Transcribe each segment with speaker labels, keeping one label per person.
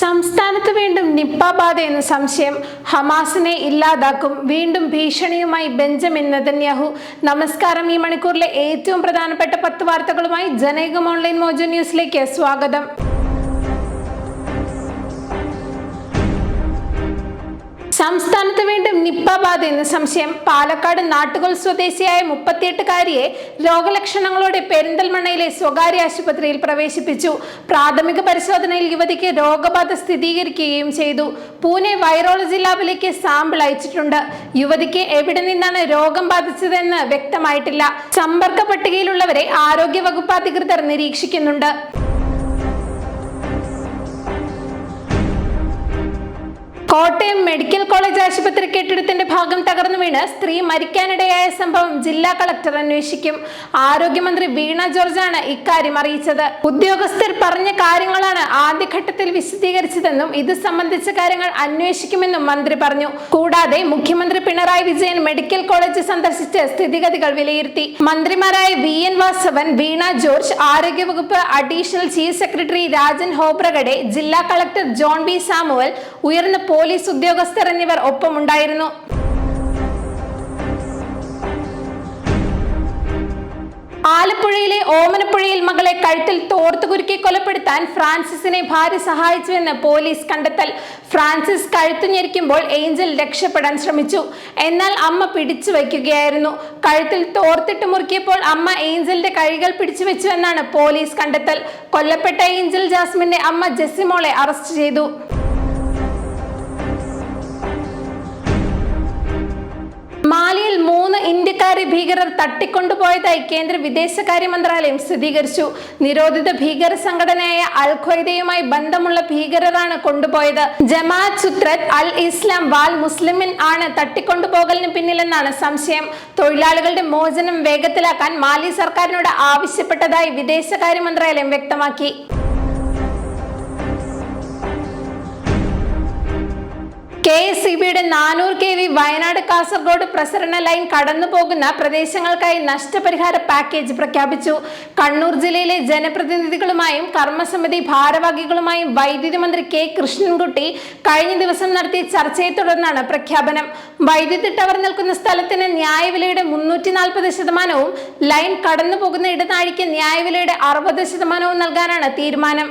Speaker 1: സംസ്ഥാനത്ത് വീണ്ടും നിപ്പ എന്ന സംശയം ഹമാസിനെ ഇല്ലാതാക്കും. വീണ്ടും ഭീഷണിയുമായി ബെഞ്ചമിൻ നെതന്യാഹു. നമസ്കാരം. ഈ മണിക്കൂറിലെ ഏറ്റവും പ്രധാനപ്പെട്ട പത്ത് വാർത്തകളുമായി ജനകം ഓൺലൈൻ മോജോ ന്യൂസിലേക്ക് സ്വാഗതം. സംസ്ഥാനത്ത് വീണ്ടും നിപ്പ ബാധ എന്ന് സംശയം. പാലക്കാട് നാട്ടുകൾ സ്വദേശിയായ മുപ്പത്തിയെട്ടുകാരിയെ രോഗലക്ഷണങ്ങളോടെ പെരിന്തൽമണ്ണയിലെ സ്വകാര്യ ആശുപത്രിയിൽ പ്രവേശിപ്പിച്ചു. പ്രാഥമിക പരിശോധനയിൽ യുവതിക്ക് രോഗബാധ സ്ഥിരീകരിക്കുകയും ചെയ്തു. പൂനെ വൈറോളജി ലാബിലേക്ക് സാമ്പിൾ അയച്ചിട്ടുണ്ട്. യുവതിക്ക് എവിടെ നിന്നാണ് രോഗം ബാധിച്ചതെന്ന് വ്യക്തമായിട്ടില്ല. സമ്പർക്ക പട്ടികയിലുള്ളവരെ ആരോഗ്യ വകുപ്പ് അധികൃതർ നിരീക്ഷിക്കുന്നുണ്ട്. കോട്ടയം മെഡിക്കൽ കോളേജ് ആശുപത്രി കെട്ടിടത്തിന്റെ ഭാഗം തകർന്നു വീണ് സ്ത്രീ മരിക്കാനിടയായ സംഭവം ജില്ലാ കളക്ടർ അന്വേഷിക്കും. ആരോഗ്യമന്ത്രി വീണ ജോർജാണ് ഇക്കാര്യം അറിയിച്ചത്. ഉദ്യോഗസ്ഥർ പറഞ്ഞ കാര്യങ്ങളാണ് ആദ്യഘട്ടത്തിൽ വിശദീകരിച്ചതെന്നും ഇത് സംബന്ധിച്ച കാര്യങ്ങൾ അന്വേഷിക്കുമെന്നും മന്ത്രി പറഞ്ഞു. കൂടാതെ മുഖ്യമന്ത്രി പിണറായി വിജയൻ മെഡിക്കൽ കോളേജ് സന്ദർശിച്ച് സ്ഥിതിഗതികൾ വിലയിരുത്തി. മന്ത്രിമാരായ V N Vasavan Veena George ആരോഗ്യവകുപ്പ് additional chief secretary Rajan Hobragade ജില്ലാ കളക്ടർ ജോൺ ബി സാമുവൽ ഉയർന്ന പോലീസ് ഉദ്യോഗസ്ഥർ എന്നിവർ ഒപ്പമുണ്ടായിരുന്നു. ആലപ്പുഴയിലെ ഓമനപ്പുഴയിൽ മകളെ കഴുത്തിൽ തോർത്തു കുരുക്കി കൊലപ്പെടുത്താൻ ഫ്രാൻസിസിനെ ഭാര്യ സഹായിച്ചുവെന്ന് പോലീസ് കണ്ടെത്തൽ. ഫ്രാൻസിസ് കഴുത്തു ഞെരിക്കുമ്പോൾ ഏഞ്ചൽ രക്ഷപ്പെടാൻ ശ്രമിച്ചു. എന്നാൽ അമ്മ പിടിച്ചു വയ്ക്കുകയായിരുന്നു. കഴുത്തിൽ തോർത്തിട്ട് മുറുക്കിയപ്പോൾ അമ്മ ഏഞ്ചലിന്റെ കൈകൾ പിടിച്ചു വെച്ചുവെന്നാണ് പോലീസ് കണ്ടെത്തൽ. കൊല്ലപ്പെട്ട ഏഞ്ചൽ ജാസ്മിന്റെ അമ്മ ജെസിമോളെ അറസ്റ്റ് ചെയ്തു. മാലിയിൽ മൂന്ന് ഇന്ത്യക്കാരെ ഭീകരർ തട്ടിക്കൊണ്ടുപോയതായി കേന്ദ്ര വിദേശകാര്യ മന്ത്രാലയം സ്ഥിരീകരിച്ചു. നിരോധിത ഭീകര സംഘടനയായ അൽ ഖ്വയ്ദയുമായി ബന്ധമുള്ള ഭീകരരാണ് കൊണ്ടുപോയത്. ജമാഅത്ത് സുത്രത്ത് അൽ ഇസ്ലാം വാൽ മുസ്ലിമിൻ ആണ് തട്ടിക്കൊണ്ടുപോകലിന് പിന്നിലെന്നാണ് സംശയം. തൊഴിലാളികളുടെ മോചനം വേഗത്തിലാക്കാൻ മാലി സർക്കാരിനോട് ആവശ്യപ്പെട്ടതായി വിദേശകാര്യ മന്ത്രാലയം വ്യക്തമാക്കി. കെ എസ് സി ബിയുടെ നാനൂറ് കെ വി വയനാട് കാസർഗോഡ് പ്രസരണ ലൈൻ കടന്നു പോകുന്ന പ്രദേശങ്ങൾക്കായി നഷ്ടപരിഹാര പാക്കേജ് പ്രഖ്യാപിച്ചു. കണ്ണൂർ ജില്ലയിലെ ജനപ്രതിനിധികളുമായും കർമ്മസമിതി ഭാരവാഹികളുമായും വൈദ്യുതി മന്ത്രി കെ കൃഷ്ണൻകുട്ടി കഴിഞ്ഞ ദിവസം നടത്തിയ ചർച്ചയെ തുടർന്നാണ് പ്രഖ്യാപനം. വൈദ്യുതി ടവർ നിൽക്കുന്ന സ്ഥലത്തിന് ന്യായവിലയുടെ മുന്നൂറ്റി നാൽപ്പത് ശതമാനവും ലൈൻ കടന്നു പോകുന്ന ഇടനാഴിക്ക് ന്യായവിലയുടെ അറുപത് ശതമാനവും നൽകാനാണ് തീരുമാനം.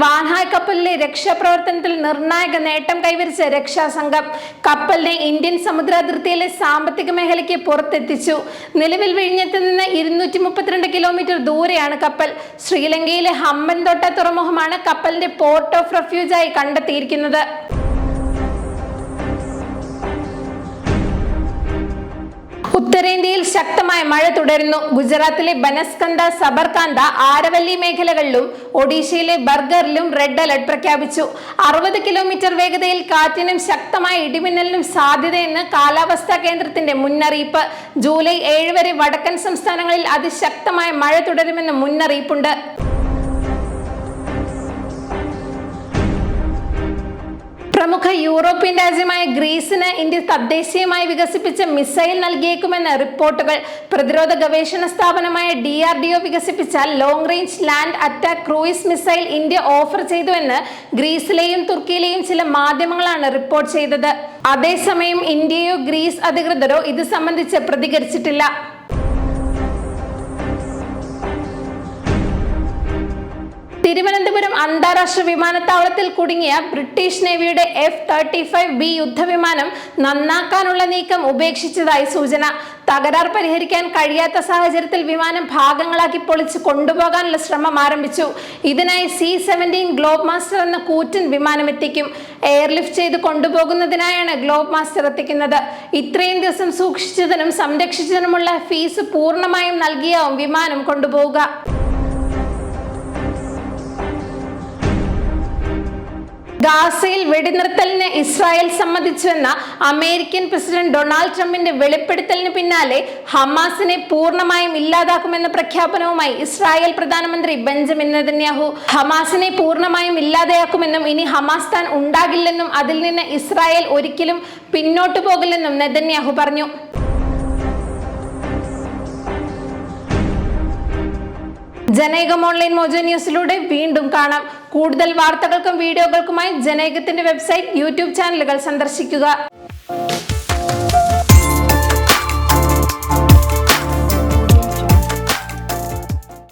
Speaker 1: വാൻഹായ് കപ്പലിലെ രക്ഷാപ്രവർത്തനത്തിൽ നിർണായക നേട്ടം കൈവരിച്ച രക്ഷാസംഘം കപ്പലിനെ ഇന്ത്യൻ സമുദ്രാതിർത്തിയിലെ സാമ്പത്തിക മേഖലയ്ക്ക് പുറത്തെത്തിച്ചു. നിലവിൽ വിഴിഞ്ഞത്ത് നിന്ന് ഇരുന്നൂറ്റി മുപ്പത്തിരണ്ട് കിലോമീറ്റർ ദൂരെയാണ് കപ്പൽ. ശ്രീലങ്കയിലെ ഹമ്മൻതോട്ട തുറമുഖമാണ് കപ്പലിന്റെ പോർട്ട് ഓഫ് റെഫ്യൂജായി കണ്ടെത്തിയിരിക്കുന്നത്. ഉത്തരേന്ത്യയിൽ ശക്തമായ മഴ തുടരുന്നു. ഗുജറാത്തിലെ ബനസ്കന്ത സബർകാന്ത ആരവല്ലി മേഖലകളിലും ഒഡീഷയിലെ ബർഗറിലും റെഡ് അലർട്ട് പ്രഖ്യാപിച്ചു. അറുപത് കിലോമീറ്റർ വേഗതയിൽ കാറ്റിനും ശക്തമായ ഇടിമിന്നലിനും സാധ്യതയെന്ന് കാലാവസ്ഥാ കേന്ദ്രത്തിന്റെ മുന്നറിയിപ്പ്. ജൂലൈ ഏഴ് വരെ വടക്കൻ സംസ്ഥാനങ്ങളിൽ അതിശക്തമായ മഴ തുടരുമെന്ന് മുന്നറിയിപ്പുണ്ട്. പ്രമുഖ യൂറോപ്യൻ രാജ്യമായ ഗ്രീസിന് ഇന്ത്യ തദ്ദേശീയമായി വികസിപ്പിച്ച മിസൈൽ നൽകിയേക്കുമെന്ന റിപ്പോർട്ടുകൾ. പ്രതിരോധ ഗവേഷണ സ്ഥാപനമായ ഡി ആർ ഡി ഒ വികസിപ്പിച്ച long range land attack cruise missile India offer ചെയ്തുവെന്ന് ഗ്രീസിലെയും തുർക്കിയിലെയും ചില മാധ്യമങ്ങളാണ് റിപ്പോർട്ട് ചെയ്തത്. അതേസമയം ഇന്ത്യയോ ഗ്രീസ് അധികൃതരോ ഇത് സംബന്ധിച്ച് പ്രതികരിച്ചിട്ടില്ല. തിരുവനന്തപുരം അന്താരാഷ്ട്ര വിമാനത്താവളത്തിൽ കുടുങ്ങിയ ബ്രിട്ടീഷ് നേവിയുടെ എഫ് തേർട്ടി ഫൈവ് ബി യുദ്ധവിമാനം നന്നാക്കാനുള്ള നീക്കം ഉപേക്ഷിച്ചതായി സൂചന. തകരാർ പരിഹരിക്കാൻ കഴിയാത്ത സാഹചര്യത്തിൽ വിമാനം ഭാഗങ്ങളാക്കി പൊളിച്ച് കൊണ്ടുപോകാനുള്ള ശ്രമം ആരംഭിച്ചു. ഇതിനായി സി സെവന്റീൻ ഗ്ലോബ് മാസ്റ്റർ എന്ന കൂറ്റൻ വിമാനം എത്തിക്കും. എയർലിഫ്റ്റ് ചെയ്ത് കൊണ്ടുപോകുന്നതിനായാണ് ഗ്ലോബ് മാസ്റ്റർ എത്തിക്കുന്നത്. ഇത്രയും ദിവസം സൂക്ഷിച്ചതിനും സംരക്ഷിച്ചതിനുമുള്ള ഫീസ് പൂർണമായും നൽകിയാവും വിമാനം കൊണ്ടുപോവുക. ഗാസയിൽ വെടിനിർത്തലിന് ഇസ്രായേൽ സമ്മതിച്ചുവെന്ന അമേരിക്കൻ പ്രസിഡന്റ് ഡൊണാൾഡ് ട്രംപിന്റെ വെളിപ്പെടുത്തലിന് പിന്നാലെ ഹമാസിനെ പൂർണമായും ഇല്ലാതാക്കുമെന്ന പ്രഖ്യാപനവുമായി ഇസ്രായേൽ പ്രധാനമന്ത്രി ബെഞ്ചമിൻ നെതന്യാഹു. ഹമാസിനെ പൂർണമായും ഇല്ലാതെയാക്കുമെന്നും ഇനി ഹമാസ് താൻ ഉണ്ടാകില്ലെന്നും അതിൽ നിന്ന് ഇസ്രായേൽ ഒരിക്കലും പിന്നോട്ടു പോകില്ലെന്നും നെതന്യാഹു പറഞ്ഞു. ജനേകം ഓൺലൈൻ മോജോ ന്യൂസിലൂടെ വീണ്ടും കാണാം. കൂടുതൽ വാർത്തകൾക്കും വീഡിയോകൾക്കുമായി ജനേകത്തിന്റെ വെബ്സൈറ്റ് യൂട്യൂബ് ചാനലുകൾ സന്ദർശിക്കുക.